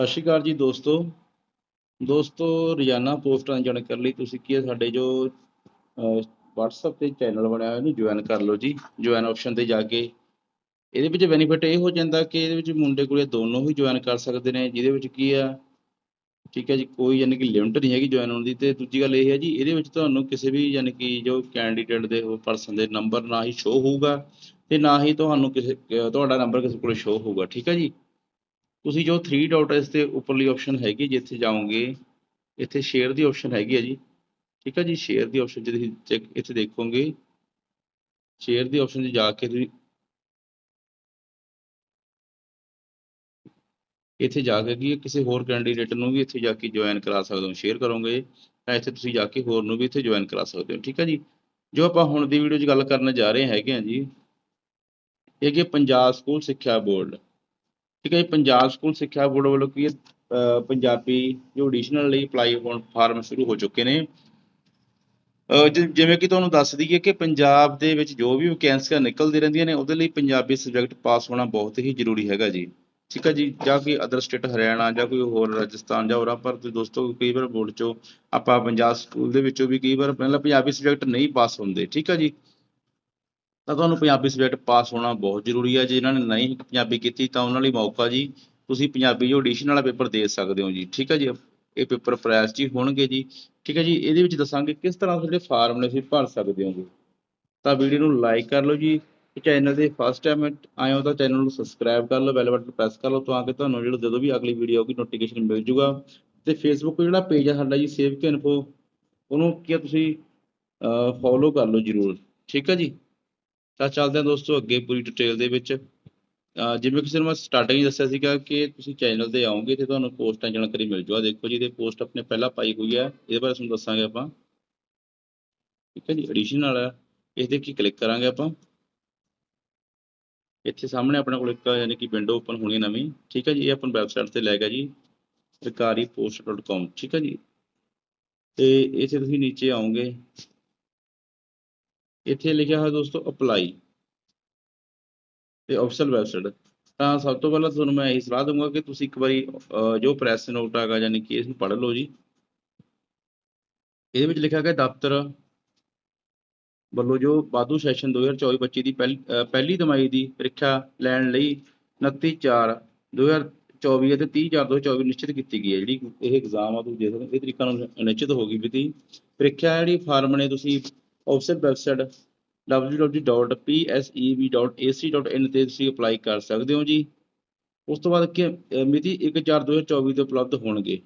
ਸਤਿ ਸ਼੍ਰੀ ਅਕਾਲ ਜੀ ਦੋਸਤੋ। ਦੋਸਤੋ ਰੋਜ਼ਾਨਾ ਪੋਸਟਾਂ ਦੀ ਕਰਨ ਲਈ ਤੁਸੀਂ ਕੀ ਹੈ? ਸਾਡੇ ਜੋ ਅਹ, WhatsApp ਤੇ ਚੈਨਲ ਬਣਿਆ ਹੋਇਆ ਇਹਨੂੰ ਜੁਆਇਨ ਕਰ ਲਓ ਜੀ। ਜੁਆਇਨ ਆਪਸ਼ਨ ਤੇ ਜਾ ਕੇ। ਇਹਦੇ ਵਿੱਚ ਬੈਨੀਫਿਟ ਇਹ ਹੋ ਜਾਂਦਾ ਕਿ ਇਹਦੇ ਵਿੱਚ ਮੁੰਡੇ ਕੁੜੀ ਦੋਨੋਂ ਹੀ ਜੁਆਇਨ ਕਰ ਸਕਦੇ ਨੇ ਜਿਹਦੇ ਵਿੱਚ ਕੀ ਆ? ਠੀਕ ਹੈ ਜੀ ਕੋਈ ਯਾਨੀ ਕਿ ਲਿਮਟ ਨਹੀਂ ਹੈਗੀ ਜੁਆਇਨ ਹੋਣ ਦੀ। ਤੇ ਦੂਜੀ ਗੱਲ ਇਹ ਹੈ ਜੀ ਇਹਦੇ ਵਿੱਚ ਤੁਹਾਨੂੰ ਕਿਸੇ ਵੀ ਯਾਨੀ ਕਿ ਜੋ ਕੈਂਡੀਡੇਟ ਦੇ ਉਹ ਪਰਸਨ ਦੇ ਨੰਬਰ ਨਾ ਹੀ ਸ਼ੋ ਹੋਊਗਾ ਤੇ ਨਾ ਹੀ ਤੁਹਾਨੂੰ ਕਿਸੇ ਤੁਹਾਡਾ ਨੰਬਰ ਕਿਸੇ ਕੋਲ ਸ਼ੋ ਹੋਊਗਾ। ਠੀਕ ਹੈ ਜੀ? ਤੁਸੀਂ ਜੋ 3 ਡਾਟ ਇਸ ਤੇ ਉੱਪਰਲੀ ਆਪਸ਼ਨ ਹੈਗੀ ਜਿੱਥੇ ਜਾਓਗੇ, ਇੱਥੇ ਸ਼ੇਅਰ ਦੀ ਆਪਸ਼ਨ ਹੈਗੀ ਹੈ ਜੀ। ਠੀਕ ਹੈ ਜੀ ਸ਼ੇਅਰ ਦੀ ਆਪਸ਼ਨ ਜੇ ਤੁਸੀਂ ਚੈੱਕ ਇੱਥੇ ਦੇਖੋਗੇ ਸ਼ੇਅਰ ਦੀ ਆਪਸ਼ਨ 'ਚ ਜਾ ਕੇ ਤੁਸੀਂ ਇੱਥੇ ਜਾ ਕੇ ਕੀ ਕਿਸੇ ਹੋਰ ਕੈਂਡੀਡੇਟ ਨੂੰ ਵੀ ਇੱਥੇ ਜਾ ਕੇ ਜੁਆਇਨ ਕਰਾ ਸਕਦੇ ਹੋ ਸ਼ੇਅਰ ਕਰੋਗੇ ਤਾਂ ਇੱਥੇ ਤੁਸੀਂ ਜਾ ਕੇ ਹੋਰ ਨੂੰ ਵੀ ਇੱਥੇ ਜੁਆਇਨ ਕਰਾ ਸਕਦੇ ਹੋ। ਠੀਕ ਹੈ ਜੀ, ਜੋ ਆਪਾਂ ਹੁਣ ਦੀ ਵੀਡੀਓ 'ਚ ਗੱਲ ਕਰਨ ਜਾ ਰਹੇ ਹੈਗੇ ਹਾਂ ਜੀ, ਇਹ ਕਿ ਪੰਜਾਬ ਸਕੂਲ ਸਿੱਖਿਆ ਬੋਰਡ। ਠੀਕ ਹੈ ਜੀ, ਪੰਜਾਬ ਸਕੂਲ ਸਿੱਖਿਆ ਬੋਰਡ ਵੱਲੋਂ ਕੀ ਪੰਜਾਬੀ ਜੋ ਐਡੀਸ਼ਨਲ ਲਈ ਅਪਲਾਈ ਫਾਰਮ ਸ਼ੁਰੂ ਹੋ ਚੁੱਕੇ ਨੇ। ਜਿਵੇਂ ਕਿ ਤੁਹਾਨੂੰ ਦੱਸ ਦਈਏ ਕਿ ਪੰਜਾਬ ਦੇ ਵਿੱਚ ਜੋ ਵੀ ਵੈਕੈਂਸੀਆਂ ਨਿਕਲਦੀ ਰਹਿੰਦੀਆਂ ਨੇ, ਉਹਦੇ ਲਈ ਪੰਜਾਬੀ ਸਬਜੈਕਟ ਪਾਸ ਹੋਣਾ ਬਹੁਤ ਹੀ ਜ਼ਰੂਰੀ ਹੈਗਾ ਜੀ। ਠੀਕ ਹੈ ਜੀ, ਜਾਂ ਕੋਈ ਅਦਰ ਸਟੇਟ ਹਰਿਆਣਾ ਜਾਂ ਕੋਈ ਹੋਰ ਰਾਜਸਥਾਨ ਜਾਂ ਹੋਰਾਂ ਪਰ ਤੁਸੀਂ ਦੋਸਤੋ ਕਈ ਵਾਰ ਬੋਰਡ ਚੋਂ ਆਪਾਂ ਪੰਜਾਬ ਸਕੂਲ ਦੇ ਵਿੱਚੋਂ ਵੀ ਕਈ ਵਾਰ ਪਹਿਲਾਂ ਪੰਜਾਬੀ ਸਬਜੈਕਟ ਨਹੀਂ ਪਾਸ ਹੁੰਦੇ, ਠੀਕ ਹੈ ਜੀ। ਤਾਂ ਤੁਹਾਨੂੰ ਪੰਜਾਬੀ ਸਬਜੈਕਟ ਪਾਸ ਹੋਣਾ ਬਹੁਤ ਜ਼ਰੂਰੀ ਹੈ। ਜੇ ਇਹਨਾਂ ਨੇ ਨਹੀਂ ਪੰਜਾਬੀ ਕੀਤੀ ਤਾਂ ਉਹਨਾਂ ਲਈ ਮੌਕਾ ਜੀ। ਤੁਸੀਂ ਪੰਜਾਬੀ ਜੋ ਐਡੀਸ਼ਨ ਵਾਲਾ ਪੇਪਰ ਦੇ ਸਕਦੇ ਹੋ ਜੀ। ਠੀਕ ਹੈ ਜੀ? ਇਹ ਪੇਪਰ ਫਰੈਸ਼ 'ਚ ਹੀ ਹੋਣਗੇ ਜੀ। ਠੀਕ ਹੈ ਜੀ? ਇਹਦੇ ਵਿੱਚ ਦੱਸਾਂਗੇ ਕਿਸ ਤਰ੍ਹਾਂ ਦੇ ਜਿਹੜੇ ਫਾਰਮ ਤੁਸੀਂ ਭਰ ਸਕਦੇ ਹੋਗੇ ਤਾਂ ਵੀਡੀਓ ਨੂੰ ਲਾਈਕ ਕਰ ਲਓ ਜੀ। ਚੈਨਲ ਦੇ ਫਸਟ ਟਾਈਮ ਆਏ ਹੋ ਤਾਂ ਚੈਨਲ ਨੂੰ ਸਬਸਕ੍ਰਾਈਬ ਕਰ ਲਓ। ਬੈਲ ਬਟਨ ਪ੍ਰੈਸ ਕਰ ਲਓ ਤਾਂ ਕਿ ਤੁਹਾਨੂੰ ਜਿਹੜਾ ਜਦੋਂ ਵੀ ਅਗਲੀ ਵੀਡੀਓ ਆਊਗੀ ਨੋਟੀਫਿਕੇਸ਼ਨ ਮਿਲ ਜੂਗਾ। ਤੇ ਫੇਸਬੁੱਕ ਜਿਹੜਾ ਪੇਜ ਆ ਸਾਡਾ ਜੀ ਸੇਵ ਕੇ ਇਨਫੋ ਉਹਨੂੰ ਕੀ ਤੁਸੀਂ ਫੋਲੋ ਕਰ ਲਓ ਜਰੂਰ। ਠੀਕ ਹੈ ਜੀ? ਤਾਂ ਚੱਲਦੇ ਹਾਂ ਦੋਸਤੋ ਅੱਗੇ ਪੂਰੀ ਡਿਟੇਲ ਦੇ ਵਿੱਚ। ਜਿਵੇਂ ਕਿਸੇ ਨੂੰ ਮੈਂ ਸਟਾਰਟਿੰਗ ਹੀ ਦੱਸਿਆ ਸੀਗਾ ਕਿ ਤੁਸੀਂ ਚੈਨਲ ਤੇ ਆਓਗੇ ਤੇ ਤੁਹਾਨੂੰ ਪੋਸਟਾਂ ਜਾਣਕਾਰੀ ਮਿਲ ਜੂਗਾ ਦੇਖੋ ਜੀ, ਇਹਦੇ ਪੋਸਟ ਆਪਣੇ ਪਹਿਲਾਂ ਪਾਈ ਹੋਈ ਹੈ ਇਹਦੇ ਬਾਰੇ ਤੁਹਾਨੂੰ ਦੱਸਾਂਗੇ ਆਪਾਂ। ਠੀਕ ਹੈ ਜੀ ਐਡੀਸ਼ਨ ਵਾਲਾ। ਇਸ ਦੇ ਕੀ ਕਲਿੱਕ ਕਰਾਂਗੇ ਆਪਾਂ। ਇੱਥੇ ਸਾਹਮਣੇ ਆਪਣੇ ਕੋਲ ਇੱਕ ਯਾਨੀ ਕਿ ਵਿੰਡੋ ਓਪਨ ਹੋਣੀ ਨਵੀਂ। ਠੀਕ ਹੈ ਜੀ, ਇਹ ਆਪਣੀ ਵੈਬਸਾਈਟ ਤੇ ਲੈ ਗਿਆ ਜੀ। ਸਰਕਾਰੀ post.com ਠੀਕ ਹੈ ਜੀ। ਤੇ ਇੱਥੇ ਤੁਸੀਂ ਨੀਚੇ ਆਓਗੇ। ਇੱਥੇ ਲਿਖਿਆ ਹੋਇਆ ਦੋਸਤੋ ਅਪਲਾਈ ਤੇ ਅਫਸਲ ਵੈਬਸਾਈਟ ਤਾਂ ਸਭ ਤੋਂ ਪਹਿਲਾਂ ਤੁਹਾਨੂੰ ਮੈਂ ਇਹ ਸਲਾਹ ਦਊਂਗਾ ਕਿ ਤੁਸੀਂ ਇੱਕ ਵਾਰੀ ਅਹ, ਜੋ ਪ੍ਰੈਸ ਨੋਟ ਹੈਗਾ ਯਾਨੀ ਕਿ ਇਸ ਪੜ੍ਹ ਲਓ ਜੀ। ਇਹਦੇ ਵਿੱਚ ਲਿਖਿਆ ਗਿਆ ਦਫ਼ਤਰ ਵੱਲੋਂ ਜੋ ਵਾਧੂ ਸੈਸ਼ਨ 2024-25 ਦੀ ਪਹਿਲ- ਅਹ, ਪਹਿਲੀ ਦਿਮਾਗੀ ਦੀ ਪ੍ਰੀਖਿਆ ਲੈਣ ਲਈ 29/4/2024 ਅਤੇ 30/4/2024 ਨਿਸ਼ਚਿਤ ਕੀਤੀ ਗਈ ਹੈ। ਜਿਹੜੀ ਇਹ ਐਗਜ਼ਾਮ ਆ ਤੁਸੀਂ ਦੇਖ ਸਕਦੇ ਹੋ ਇਹ ਤਰੀਕਾ ਨਾਲ ਨਿਸ਼ਚਿਤ ਹੋ ਗਈ ਵੀ ਪ੍ਰੀਖਿਆ ਜਿਹੜੀ ਫਾਰਮ ਨੇ ਤੁਸੀਂ ਆਫਿਸ਼ੀਅਲ ਵੈਬਸਾਈਟ www.psev.ac.in ਤੇ ਤੁਸੀਂ ਅਪਲਾਈ ਕਰ ਸਕਦੇ ਹੋ ਜੀ। ਉਸ ਤੋਂ ਬਾਅਦ ਕਿ ਅਹ, ਮਿਤੀ 1/4/2024 ਤੇ ਉਪਲਬਧ ਹੋਣਗੇ।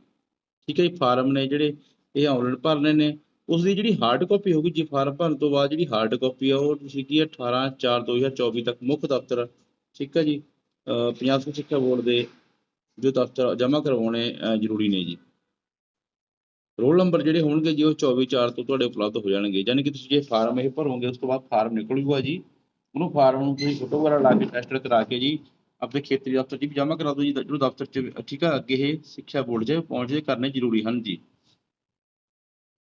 ਠੀਕ ਹੈ ਜੀ ਫਾਰਮ ਨੇ ਜਿਹੜੇ ਇਹ ਆਨਲਾਈਨ ਭਰਨੇ ਨੇ ਉਸ ਦੀ ਜਿਹੜੀ ਹਾਰਡ ਕਾਪੀ ਹੋਊਗੀ, ਜੀ ਫਾਰਮ ਭਰਨ ਤੋਂ ਬਾਅਦ ਜਿਹੜੀ ਹਾਰਡ ਕਾਪੀ ਆ, ਉਹ ਤੁਸੀਂ ਕੀ 18/4/2024 ਤੱਕ ਮੁੱਖ ਦਫ਼ਤਰ, ਠੀਕ ਹੈ ਜੀ ਪੰਜਾਬ ਸਿੱਖਿਆ ਬੋਰਡ ਦੇ ਜੋ ਦਫ਼ਤਰ ਜਮ੍ਹਾਂ ਕਰਵਾਉਣੇ ਜ਼ਰੂਰੀ ਨੇ ਜੀ। ਰੋਲ ਨੰਬਰ ਜਿਹੜੇ ਹੋਣਗੇ ਜੀ, ਉਹ 24/4 ਤੋਂ ਤੁਹਾਡੇ ਉਪਲਬਧ ਹੋ ਜਾਣਗੇ। ਯਾਨੀ ਕਿ ਤੁਸੀਂ ਜੇ ਫਾਰਮ ਇਹ ਭਰੋਗੇ, ਉਸ ਤੋਂ ਬਾਅਦ ਫਾਰਮ ਨਿਕਲ ਜੀ। ਉਹਨੂੰ ਫਾਰਮ ਨੂੰ ਤੁਸੀਂ ਫੋਟੋ ਵਗੈਰਾ ਲਾ ਕੇ ਟੈਸਟ ਕਰਾ ਕੇ ਜੀ ਆਪਣੇ ਖੇਤਰੀ ਦਫ਼ਤਰ 'ਚ ਵੀ ਜਮ੍ਹਾਂ ਕਰਾ ਦਿਓ ਜੀ ਜਿਹੜਾ ਦਫ਼ਤਰ 'ਚ ਠੀਕ ਆ, ਅੱਗੇ ਇਹ ਸਿੱਖਿਆ ਬੋਰਡ 'ਚ ਪਹੁੰਚਦੇ ਕਰਨੇ ਜ਼ਰੂਰੀ ਹਨ ਜੀ।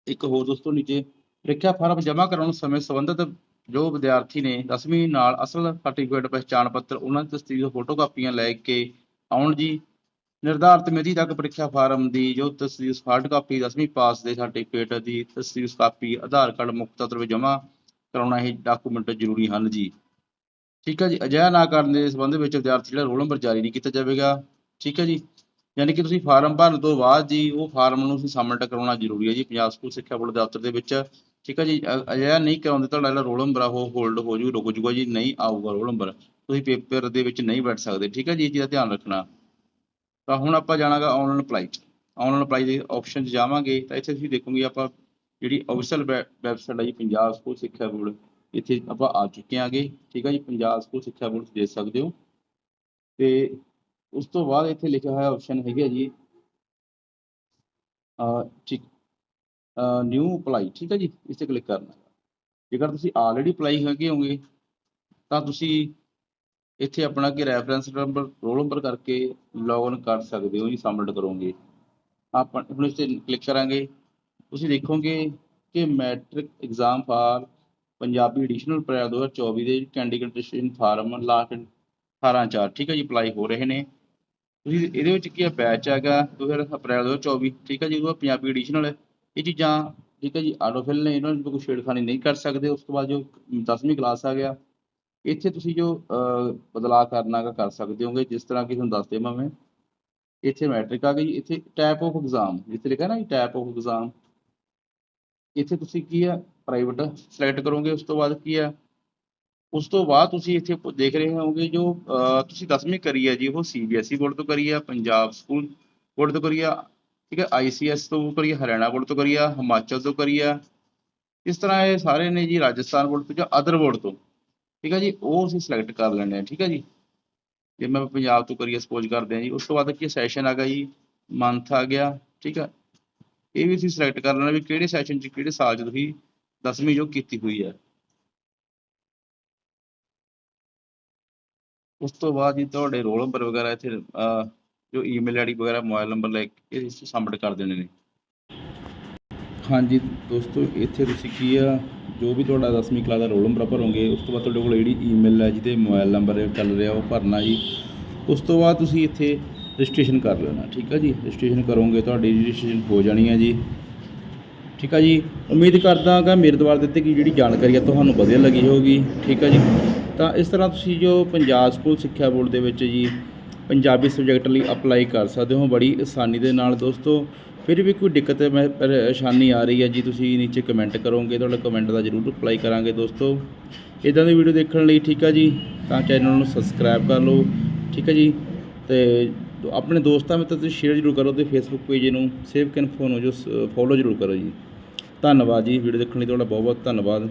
ਇੱਕ ਹੋਰ ਦੋਸਤੋ, ਨੀਚੇ ਪ੍ਰੀਖਿਆ ਫਾਰਮ ਜਮ੍ਹਾਂ ਕਰਾਉਣ ਸਮੇਂ ਸੰਬੰਧਿਤ ਜੋ ਵਿਦਿਆਰਥੀ ਨੇ 10ਵੀਂ ਨਾਲ ਅਸਲ ਸਰਟੀਫਿਕੇਟ ਪਛਾਣ ਪੱਤਰ, ਉਹਨਾਂ ਦੀ ਤਸਦੀਕ ਫੋਟੋ ਕਾਪੀਆਂ ਲੈ ਕੇ ਆਉਣ ਜੀ। ਨਿਰਧਾਰਤ ਮਿਤੀ ਤੱਕ ਪ੍ਰੀਖਿਆ ਫਾਰਮ ਦੀ ਜੋ ਤਸਦੀਕ ਹਾਰਡ ਕਾਪੀ 10ਵੀਂ ਪਾਸ ਦੇ ਸਰਟੀਫਿਕੇਟ ਦੀ ਤਸਦੀਕ ਕਾਪੀ ਆਧਾਰ ਕਾਰਡ ਮੁੱਖ ਤੱਤ ਵਿੱਚ ਜਮ੍ਹਾਂ ਕਰਾਉਣਾ ਇਹ ਡਾਕੂਮੈਂਟ ਜ਼ਰੂਰੀ ਹਨ ਜੀ। ਠੀਕ ਹੈ ਜੀ, ਅਜਿਹਾ ਨਾ ਕਰਨ ਦੇ ਸੰਬੰਧ ਵਿੱਚ ਵਿਦਿਆਰਥੀ ਜਿਹੜਾ ਰੋਲ ਨੰਬਰ ਜਾਰੀ ਨਹੀਂ ਕੀਤਾ ਜਾਵੇਗਾ। ਠੀਕ ਹੈ ਜੀ, ਯਾਨੀ ਕਿ ਤੁਸੀਂ ਫਾਰਮ ਭਰਨ ਤੋਂ ਬਾਅਦ ਜੀ ਉਹ ਫਾਰਮ ਨੂੰ ਤੁਸੀਂ ਸਬਮਿਟ ਕਰਾਉਣਾ ਜ਼ਰੂਰੀ ਹੈ ਜੀ ਪੰਜਾਬ ਸਕੂਲ ਸਿੱਖਿਆ ਬੋਰਡ ਦਫ਼ਤਰ ਦੇ ਵਿੱਚ। ਠੀਕ ਹੈ ਜੀ ਅਜਿਹਾ ਨਹੀਂ ਕਰਾਉਂਦੇ ਤੁਹਾਡਾ ਜਿਹੜਾ ਰੋਲ ਨੰਬਰ ਆ ਉਹ ਹੋਲਡ ਹੋ ਜੂ, ਰੁਕ ਜੂਗਾ ਜੀ, ਨਹੀਂ ਆਊਗਾ ਰੋਲ ਨੰਬਰ। ਤੁਸੀਂ ਪੇਪਰ ਦੇ ਵਿੱਚ ਨਹੀਂ ਬੈਠ ਸਕਦੇ। ਠੀਕ ਹੈ ਜੀ, ਇਹ ਚੀਜ਼ ਦਾ ਧਿਆਨ ਰੱਖਣਾ। ਤਾਂ ਹੁਣ ਆਪਾਂ ਜਾਣਾਗਾ ਆਨਲਾਈਨ ਅਪਲਾਈ ਆਨਲਾਈਨ ਅਪਲਾਈ ਦੇ ਆਪਸ਼ਨ 'ਚ ਜਾਵਾਂਗੇ ਤਾਂ ਇੱਥੇ ਤੁਸੀਂ ਦੇਖੋਗੇ ਆਪਾਂ ਜਿਹੜੀ ਅਫੀਸ਼ੀਅਲ ਵੈਬਸਾਈਟ ਹੈ ਜੀ, ਪੰਜਾਬ ਸਕੂਲ ਸਿੱਖਿਆ ਬੋਰਡ, ਇੱਥੇ ਆਪਾਂ ਆ ਚੁੱਕੇ ਆਂਗੇ, ਠੀਕ ਹੈ ਜੀ, ਪੰਜਾਬ ਸਕੂਲ ਸਿੱਖਿਆ ਬੋਰਡ ਦੇਖ ਸਕਦੇ ਹੋ। ਤੇ ਉਸ ਤੋਂ ਬਾਅਦ ਇੱਥੇ ਲਿਖਿਆ ਹੋਇਆ ਆਪਸ਼ਨ ਹੈਗਾ ਜੀ ਠੀਕ ਨਿਊ ਅਪਲਾਈ ਠੀਕ ਹੈ ਜੀ, ਇਸ ਤੇ ਕਲਿੱਕ ਕਰਨਾ। ਜੇਕਰ ਤੁਸੀਂ ਆਲਰੇਡੀ ਅਪਲਾਈ ਹੈਗੇ ਹੋਗੇ, ਤਾਂ ਤੁਸੀਂ ਇੱਥੇ ਆਪਣਾ ਕੀ ਰੈਫਰੈਂਸ ਨੰਬਰ ਰੋਲ ਨੰਬਰ ਕਰਕੇ ਲੌਗਇਨ ਕਰ ਸਕਦੇ ਹੋ ਜੀ ਸਬਮਿਟ ਕਰੋਗੇ। ਆਪਾਂ ਹੁਣ ਇਸ ਤੇ ਕਲਿੱਕ ਕਰਾਂਗੇ। ਤੁਸੀਂ ਦੇਖੋਗੇ ਕਿ matric exam for Punjabi additional prior 2024 ਦੇ ਕੈਂਡੀਡੇਟ ਰਜਿਸਟ੍ਰੇਸ਼ਨ ਫਾਰਮ ਲਾਸਟ 18 ਚਾਰ, ਠੀਕ ਹੈ ਜੀ ਅਪਲਾਈ ਹੋ ਰਹੇ ਨੇ। ਤੁਸੀਂ ਇਹਦੇ ਵਿੱਚ ਕੀ ਹੈ ਬੈਚ ਹੈਗਾ 2000 ਅਪ੍ਰੈਲ 2024 ਠੀਕ ਹੈ ਜੀ, ਉਹ ਪੰਜਾਬੀ ਐਡੀਸ਼ਨਲ ਇਹ ਚੀਜ਼ਾਂ, ਠੀਕ ਹੈ ਜੀ ਆਟੋਫਿਲ ਨੇ, ਇਹਨਾਂ ਨੂੰ ਕੋਈ ਛੇੜਖਾਨੀ ਨਹੀਂ ਕਰ ਸਕਦੇ। ਉਸ ਤੋਂ ਬਾਅਦ ਜੋ 10ਵੀਂ ਕਲਾਸ ਆ ਗਿਆ ਇੱਥੇ ਤੁਸੀਂ ਜੋ ਅਹ, ਬਦਲਾਅ ਕਰਨਾ ਗਾ ਕਰ ਸਕਦੇ ਹੋਗੇ ਜਿਸ ਤਰ੍ਹਾਂ ਕਿ ਤੁਹਾਨੂੰ ਦੱਸ ਦੇਵਾਂ ਮੈਂ ਇੱਥੇ ਮੈਟ੍ਰਿਕ ਆ ਗਈ ਇੱਥੇ ਟਾਈਪ ਆਫ ਐਗਜ਼ਾਮ ਜਿੱਥੇ ਲਿਖਿਆ ਨਾ ਟਾਈਪ ਆਫ ਐਗਜ਼ਾਮ ਇੱਥੇ ਤੁਸੀਂ ਕੀ ਆ ਪ੍ਰਾਈਵੇਟ ਸਿਲੈਕਟ ਕਰੋਗੇ ਉਸ ਤੋਂ ਬਾਅਦ ਕੀ ਆ? ਉਸ ਤੋਂ ਬਾਅਦ ਤੁਸੀਂ ਇੱਥੇ ਪ- ਦੇਖ ਰਹੇ ਹੋਵੋਗੇ ਜੋ ਅਹ, ਤੁਸੀਂ 10ਵੀਂ ਕਰੀ ਹੈ ਜੀ ਉਹ ਸੀਬੀਐਸਈ ਬੋਰਡ ਤੋਂ ਕਰੀ ਆ ਪੰਜਾਬ ਸਕੂਲ ਬੋਰਡ ਤੋਂ ਕਰੀ ਆ ਠੀਕ ਹੈ ਆਈਸੀਐਸ ਤੋਂ ਕਰੀ ਆ ਹਰਿਆਣਾ ਬੋਰਡ ਤੋਂ ਕਰੀ ਆ ਹਿਮਾਚਲ ਤੋਂ ਕਰੀ ਆ। ਇਸ ਤਰ੍ਹਾਂ ਇਹ ਸਾਰੇ ਨੇ ਜੀ ਰਾਜਸਥਾਨ ਬੋਰਡ ਤੋਂ ਜਾਂ ਅਦਰ ਬੋਰਡ ਤੋਂ। ਠੀਕ ਹੈ ਜੀ? ਉਹ ਅਸੀਂ ਸਿਲੈਕਟ ਕਰ ਲੈਣੇ ਆ ਠੀਕ ਹੈ ਜੀ? ਜੇ ਮੈਂ ਪੰਜਾਬ ਤੋਂ ਕਰੀਏ ਸਪੋਜ਼ ਕਰਦੇ ਹਾਂ ਜੀ, ਉਸ ਤੋਂ ਬਾਅਦ ਕੀ ਸੈਸ਼ਨ ਆ ਗਿਆ ਜੀ ਮੰਥ ਆ ਗਿਆ, ਠੀਕ ਹੈ ਇਹ ਵੀ ਅਸੀਂ ਸਿਲੈਕਟ ਕਰ ਲੈਣਾ ਵੀ ਕਿਹੜੇ ਸੈਸ਼ਨ 'ਚ, ਕਿਹੜੇ ਸਾਲ 'ਚ ਤੁਸੀਂ 10ਵੀਂ ਜੋ ਕੀਤੀ ਹੋਈ ਹੈ ਉਸ ਤੋਂ ਬਾਅਦ ਜੀ ਤੁਹਾਡੇ ਰੋਲ ਨੰਬਰ ਵਗੈਰਾ ਇੱਥੇ ਜੋ ਈਮੇਲ ਆਈਡੀ ਵਗੈਰਾ ਮੋਬਾਈਲ ਨੰਬਰ ਲੈ ਕੇ ਇਹ ਸਬਮਿਟ ਕਰ ਦੇਣੇ ਨੇ। ਹਾਂਜੀ, ਦੋਸਤੋ, ਇੱਥੇ ਤੁਸੀਂ ਕੀ ਆ? ਜੋ ਵੀ ਤੁਹਾਡਾ 10ਵੀਂ ਕਲਾਸ ਦਾ ਰੋਲ ਨੰਬਰ ਭਰੋਗੇ, ਉਸ ਤੋਂ ਬਾਅਦ ਤੁਹਾਡੇ ਕੋਲ ਜਿਹੜੀ ਈਮੇਲ ਹੈ, ਜਿਹਦੇ ਮੋਬਾਈਲ ਨੰਬਰ ਚੱਲ ਰਿਹਾ, ਉਹ ਭਰਨਾ ਜੀ। ਉਸ ਤੋਂ ਬਾਅਦ ਤੁਸੀਂ ਇੱਥੇ ਰਜਿਸਟ੍ਰੇਸ਼ਨ ਕਰ ਲੈਣਾ, ਠੀਕ ਆ ਜੀ? ਰਜਿਸਟ੍ਰੇਸ਼ਨ ਕਰੋਗੇ, ਤੁਹਾਡੀ ਰਜਿਸਟ੍ਰੇਸ਼ਨ ਹੋ ਜਾਣੀ ਹੈ ਜੀ। ਠੀਕ ਆ ਜੀ? ਉਮੀਦ ਕਰਦਾ ਹਾਂ ਮੇਰੇ ਦੁਆਰਾ ਦਿੱਤੀ ਗਈ ਜਿਹੜੀ ਜਾਣਕਾਰੀ ਆ, ਤੁਹਾਨੂੰ ਵਧੀਆ ਲੱਗੀ ਹੋਊਗੀ। ਠੀਕ ਆ ਜੀ? ਤਾਂ ਇਸ ਤਰ੍ਹਾਂ ਤੁਸੀਂ ਜੋ ਪੰਜਾਬ ਸਕੂਲ ਸਿੱਖਿਆ ਬੋਰਡ ਦੇ ਵਿੱਚ ਜੀ ਪੰਜਾਬੀ ਸਬਜੈਕਟ ਲਈ ਅਪਲਾਈ ਕਰ ਸਕਦੇ ਹੋ, ਬੜੀ ਆਸਾਨੀ ਦੇ ਨਾਲ ਦੋਸਤੋ। ਫਿਰ ਵੀ ਕੋਈ ਦਿੱਕਤ ਮੈਂ ਪਰੇਸ਼ਾਨੀ ਆ ਰਹੀ ਹੈ ਜੀ, ਤੁਸੀਂ ਨੀਚੇ ਕਮੈਂਟ ਕਰੋਗੇ, ਤੁਹਾਡਾ ਕਮੈਂਟ ਦਾ ਜ਼ਰੂਰ ਰਿਪਲਾਈ ਕਰਾਂਗੇ ਦੋਸਤੋ। ਇਦਾਂ ਦੀ ਵੀਡੀਓ ਦੇਖਣ ਲਈ ਠੀਕ ਆ ਜੀ, ਤਾਂ ਚੈਨਲ ਨੂੰ ਸਬਸਕ੍ਰਾਈਬ ਕਰ ਲਓ, ਠੀਕ ਹੈ ਜੀ। ਤੇ ਆਪਣੇ ਦੋਸਤਾਂ ਮਿੱਤਰਾਂ ਤੇ ਸ਼ੇਅਰ ਜ਼ਰੂਰ ਕਰੋ ਤੇ ਫੇਸਬੁੱਕ ਪੇਜ ਨੂੰ ਸੇਵ ਕਨਫੋ ਨੂੰ ਜੋ ਫੋਲੋ ਜ਼ਰੂਰ ਕਰੋ ਜੀ। ਧੰਨਵਾਦ ਜੀ ਵੀਡੀਓ ਦੇਖਣ ਲਈ ਤੁਹਾਡਾ ਬਹੁਤ ਬਹੁਤ ਧੰਨਵਾਦ।